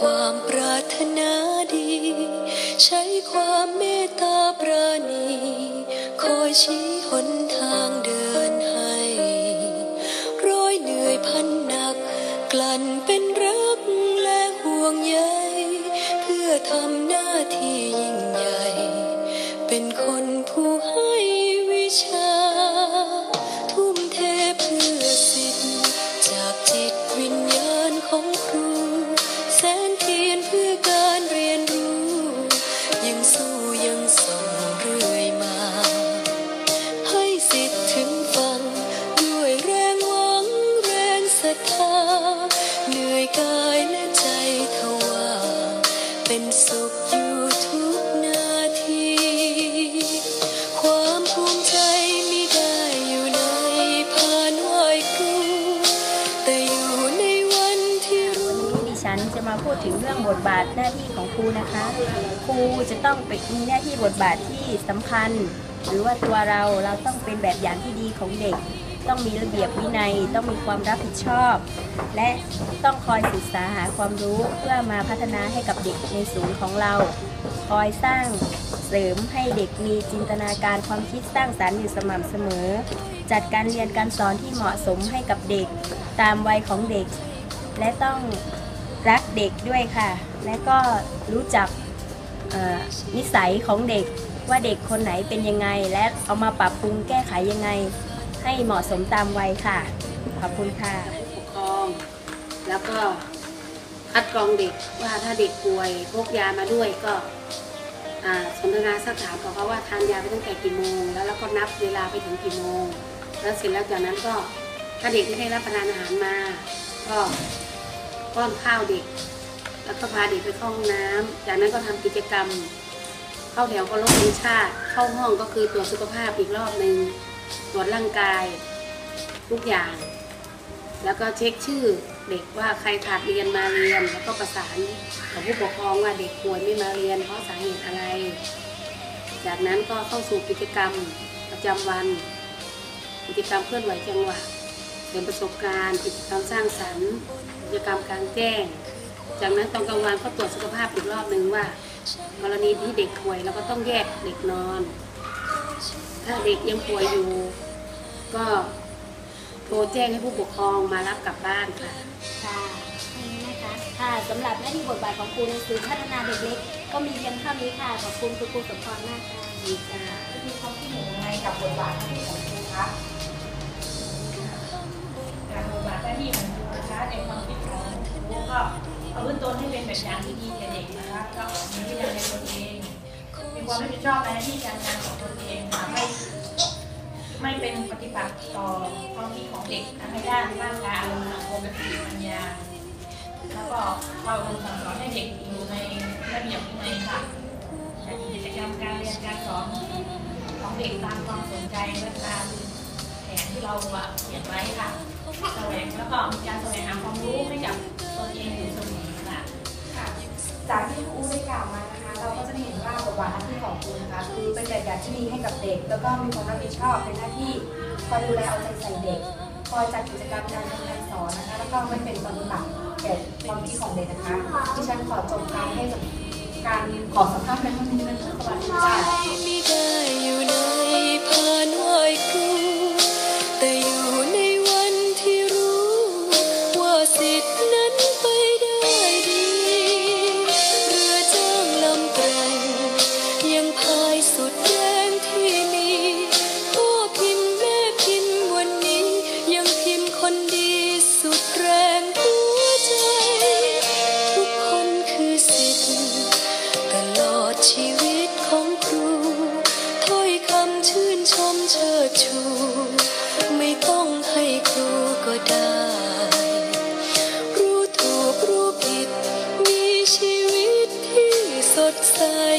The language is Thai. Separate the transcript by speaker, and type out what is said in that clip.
Speaker 1: ความปรารถนาดี ใช้ความเมตตาปราณีคอยชี้หนทางเดินให้ร้อยเหนื่อยพันหนัก กลั่นเป็นรักและห่วงใยเพื่อทำหน้าที่
Speaker 2: ยิ่ง ฉันจะมาพูดถึงเรื่องบทบาทหน้าที่ของครูนะคะ ครูจะต้องเป็นมีหน้าที่บทบาทที่สำคัญ หรือว่าตัวเราเราต้องเป็นแบบอย่างที่ดีของเด็ก ต้องมีระเบียบวินัย ต้องมีความรับผิดชอบ และต้องคอยศึกษาหาความรู้เพื่อมาพัฒนาให้กับเด็กในศูนย์ของเรา คอยสร้างเสริมให้เด็กมีจินตนาการความคิดสร้างสรรค์อยู่สม่ำเสมอ จัดการเรียนการสอนที่เหมาะสมให้กับเด็กตามวัยของเด็ก และต้อง รักเด็กด้วยค่ะ และก็รู้จักนิสัยของเด็กว่าเด็กคนไหนเป็นยังไง และเอามาปรับปรุงแก้ไขยังไง ให้เหมาะสมตามวัยค่ะ ขอบคุณค่ะ
Speaker 3: ปกครอง แล้วก็คัดกรองเด็กว่าถ้าเด็กป่วยพกยามาด้วยก็สนทนาสักถามกับเขาว่าทานยาไปตั้งแต่กี่โมง แล้วเราก็นับเวลาไปถึงกี่โมง แล้วเสร็จแล้วจากนั้นก็ถ้าเด็กไม่ได้รับประทานอาหารมา ก็ ป้อนข้าวเด็ก แล้วก็พาเด็กไปเข้าห้องน้ำจากนั้นก็ทำกิจกรรม เข้าแถวก็ลบธงชาติ เข้าห้องก็คือตรวจสุขภาพอีกรอบหนึ่งตรวจร่างกายทุกอย่าง แล้วก็เช็คชื่อเด็กว่าใครขาดเรียนมาเรียน แล้วก็ประสานกับผู้ปกครองว่าเด็กป่วยไม่มาเรียน เพราะสาเหตุอะไร จากนั้นก็เข้าสู่กิจกรรมประจำวัน กิจกรรมเคลื่อนไหวจังหวะ เสริมประสบการณ์กิจกรรมสร้างสรรค์กิจกรรมกลางแจ้ง จากนั้นตอนกลางวันก็ตรวจสุขภาพอีกรอบหนึ่งว่า กรณีที่เด็กป่วยเราก็ต้องแยกเด็กนอน ถ้าเด็กยังป่วยอยู่ ก็โทรแจ้งให้ผู้ปกครองมารับกลับบ้านค่ะ
Speaker 2: ค่ะอันนี้นะคะค่ะสำหรับหน้าที่บทบาทของครูในศูนย์พัฒนาเด็กเล็ก ก็มีเพียงเท่านี้ค่ะขอบคุณคุณครูสมพรมากค่ะดีค่ะ
Speaker 4: มีความคิดเห็นยังไงกับบทบาทหน้าที่ของครูคะ
Speaker 5: การบทบาทหน้าที่ของครูนะคะในความคิดของครูก็เอาพื้นต้นให้เป็นแบบอย่างที่ดีแก่เด็กนะคะก็มีวินัยในตนเอง มีความรับผิดชอบในหน้าที่การงานของตนเองค่ะไม่ไม่เป็นปฏิปักษ์ต่อความคิดของเด็กทั้งในด้านร่างกายอารมณ์สังคมและสติปัญญาแล้วก็เข้าอบรมสั่งสอนให้เด็กอยู่ในระเบียบวินัยค่ะจัดกิจกรรมการเรียนการสอนของเด็กตามความสนใจและตามแผนที่เราเขียนไว้ค่ะ แสวงแล้วก็มีการแสวงหาความรู้ให้กับตนเองอยู่เสมอค่ะ
Speaker 4: ค่ะจากที่ครูได้กล่าวมานะคะ เราก็จะเห็นว่าบทบาทหน้าที่ของครูนะคะ คือเป็นแบบอย่างที่ดีให้กับเด็ก แล้วก็มีความรับผิดชอบเป็นหน้าที่คอยดูแลเอาใจใส่เด็กคอยจัดกิจกรรมการเรียนการสอนนะคะ แล้วก็ไม่เป็นปฏิปักษ์แก่ความคิดของเด็กนะคะที่ฉันขอจบการให้การขอสัมภาษณ์เป็นเท่านี้นะคะ by